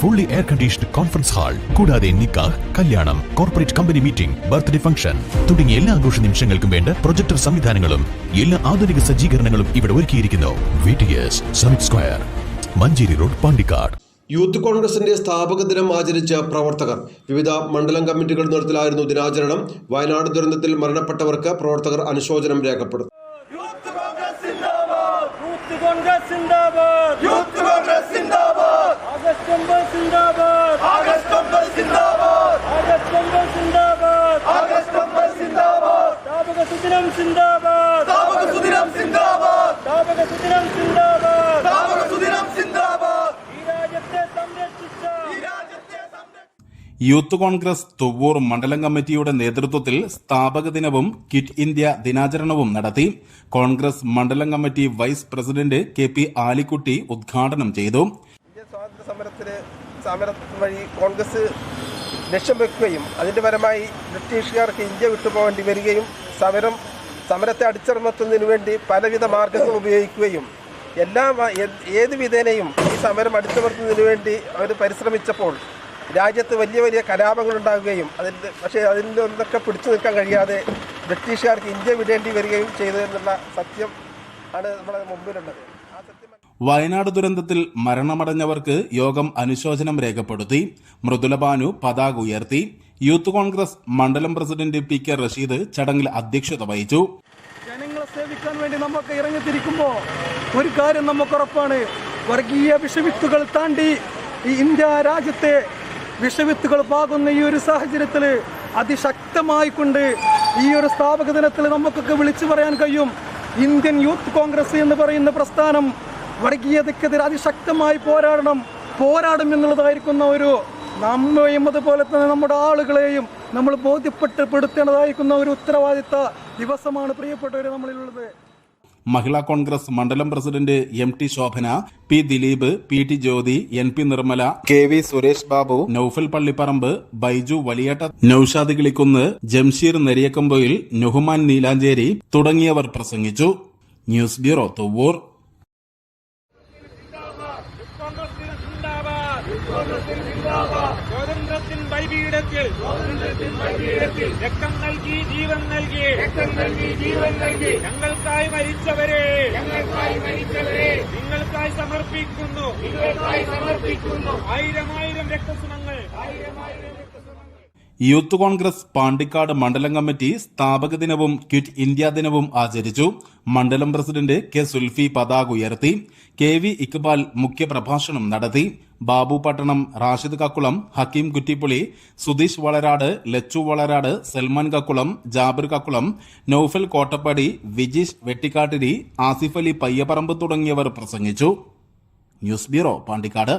Fully air conditioned conference hall കൂടാതെ നിക്കാഹ് കല്യാണം corporate company meeting birthday function തുടങ്ങിയ എല്ലാ ആഘോഷ നിമിഷങ്ങൾക്കും വേണ്ട പ്രൊജക്ടർ സംവിധാനങ്ങളും എല്ലാ ആധുനിക സജ്ജീകരണങ്ങളും ഇവിടെ ഒരുക്കിയിരിക്കുന്നു. V T S Samith square Manjeri road Pandikkad. Youth കോൺഗ്രസിന്റെ സ്ഥാപക ദിനം ആചരിച്ച പ്രവർത്തകർ വിവിധ മണ്ഡലം കമ്മിറ്റികൾ നേതൃത്വത്തിലായിരുന്നു ദിനാചരണം. വയനാട് ദുരന്തത്തിൽ മരണപ്പെട്ടവർക്ക് പ്രവർത്തകർ അനുശോചനം രേഖപ്പെടുത്തി. യൂത്ത് കോൺഗ്രസ് സിന്ദാബാദ് യൂത്ത് കോൺഗ്രസ് സിന്ദാബാദ് യൂത്ത് കോൺഗ്രസ് സിന്ദാബാദ് ആഗസ്റ്റ് ഒമ്പത് സിന്ദാബാദ്. ആഗസ്റ്റ് ഒമ്പത് സിന്ദാബാദ്. ആഗസ്റ്റ് ഒമ്പത് സിന്ദാബാദ്. ആഗസ്റ്റ് ഒമ്പത് സിന്ദാബാദ്. സുദിനം സിന്ദാബാദ്. സ്ഥാപക സുദിനം സിന്ദാബാദ്. സ്ഥാപക സുദിനം സിന്ദാബാദ്. സ്ഥാപക സുദിനം സിന്ദാബാദ്. ഈ രാജ്യത്തെ സംരക്ഷിച്ച ഈ രാജ്യത്തെ സംരക്ഷിച്ച യൂത്ത് കോൺഗ്രസ് തുവ്വൂർ മണ്ഡലം കമ്മിറ്റിയുടെ നേതൃത്വത്തിൽ സ്ഥാപക ദിനവും കിറ്റ് ഇന്ത്യ ദിനാചരണവും നടത്തി. കോൺഗ്രസ് മണ്ഡലം committee vice president K P Alikutty ഉദ്ഘാടനം ചെയ്തു. സമരത്തിന് സമരം വഴി കോൺഗ്രസ് ലക്ഷ്യം വെക്കുകയും അതിന്റെ പരമായി ബ്രിട്ടീഷുകാർക്ക് ഇന്ത്യ വിട്ടുപോകേണ്ടി വരികയും സമരം സമരത്തെ അടിച്ചമർത്തുന്നതിന് വേണ്ടി പലവിധ മാർഗങ്ങൾ ഉപയോഗിക്കുകയും എല്ലാ ഏത് വിധേനയും ഈ സമരം അടിച്ചമർത്തുന്നതിന് വേണ്ടി അവർ പരിശ്രമിച്ചപ്പോൾ രാജ്യത്ത് വലിയ വലിയ കലാപങ്ങൾ ഉണ്ടാകുകയും അതിൽ പക്ഷേ അതിന്റെ ഒന്നൊക്കെ പിടിച്ചു നിൽക്കാൻ കഴിയാതെ ബ്രിട്ടീഷുകാർക്ക് ഇന്ത്യ വിടേണ്ടി വരികയും ചെയ്തു എന്നുള്ള സത്യം ആണ് നമ്മുടെ മുമ്പിലുള്ളത്. ആ സത്യം വയനാട് ദുരന്തത്തിൽ മരണമടഞ്ഞവർക്ക് യോഗം അനുശോചനം രേഖപ്പെടുത്തി. മൃദുലബാനു പതാക ഉയർത്തി. യൂത്ത് കോൺഗ്രസ് മണ്ഡലം പ്രസിഡന്റ് പി കെ റഷീദ് ചടങ്ങിൽ അധ്യക്ഷത വഹിച്ചു. ജനങ്ങളെ സേവിക്കാൻ വേണ്ടി നമുക്ക് ഇറങ്ങിത്തിരിക്കുമ്പോൾ ഒരു കാര്യം നമുക്ക് ഉറപ്പാണ്. വർഗീയ വിഷവിത്തുകൾ താണ്ടി ഈ ഇന്ത്യ രാജ്യത്തെ വിഷവിത്തുകൾ പാകുന്ന ഈ ഒരു സാഹചര്യത്തിൽ അതിശക്തമായി കൊണ്ട് ഈ ഒരു സ്ഥാപക ദിനത്തിൽ നമുക്കൊക്കെ വിളിച്ചു പറയാൻ കഴിയും. ഇന്ത്യൻ യൂത്ത് കോൺഗ്രസ് എന്ന് പറയുന്ന പ്രസ്ഥാനം വർഗീയതയ്ക്കെതിരെ അതിശക്തമായി പോരാടണം. പോരാടും എന്നുള്ളതായിരിക്കുന്ന ഒരു നമ്മയും അതുപോലെ തന്നെ നമ്മുടെ ആളുകളെയും നമ്മൾ ബോധ്യപ്പെട്ട് പെടുത്തേണ്ടതായിരിക്കുന്ന ഒരു ഉത്തരവാദിത്ത ദിവസമാണ് പ്രിയപ്പെട്ടവരെ നമ്മളിലുള്ളത്. മഹിളാ കോൺഗ്രസ് മണ്ഡലം president M T Shobhana P Dileep P T Jyothi N P Nirmala K V Suresh Babu Noufal Pallipparamb Baiju Valiyetta Noushad Kilikkunnu Jamsheer Neriyakkampoyil Nuhuman Neelancheri തുടങ്ങിയവർ പ്രസംഗിച്ചു. News bureau Thuvvur. കോൺഗ്രസ് ബൈപീഠത്തിൽ സ്വാതന്ത്ര്യത്തിൻ രക്തം നൽകി ജീവൻ നൽകി രക്തം നൽകി ജീവൻ നൽകി ഞങ്ങൾക്കായി മരിച്ചവരെ ഞങ്ങൾക്കായി മരിച്ചവരെ നിങ്ങൾക്കായി സമർപ്പിക്കുന്നു നിങ്ങൾക്കായി സമർപ്പിക്കുന്നു ആയിരം ആയിരം രക്തസുമങ്ങൾ. ആയിരം യൂത്ത് കോൺഗ്രസ് പാണ്ടിക്കാട് മണ്ഡലം കമ്മിറ്റി സ്ഥാപക ദിനവും ക്വിറ്റ് ഇന്ത്യ ദിനവും ആചരിച്ചു. മണ്ഡലം പ്രസിഡന്റ് കെ സുൽഫി പതാക ഉയർത്തി. കെ വി ഇക്ബാൽ മുഖ്യപ്രഭാഷണം നടത്തി. ബാബു പട്ടണം റാഷിദ് കക്കുളം ഹക്കീം കുറ്റിപ്പുളി സുധീഷ് വളരാട് ലച്ചു വളരാട് സൽമാൻ കക്കുളം ജാബിർ കക്കുളം നൌഫൽ കോട്ടപ്പടി വിജീഷ് വെട്ടിക്കാട്ടിരി ആസിഫ് അലി പയ്യപ്പറമ്പ് തുടങ്ങിയവർ പ്രസംഗിച്ചു. News bureau Pandikkad.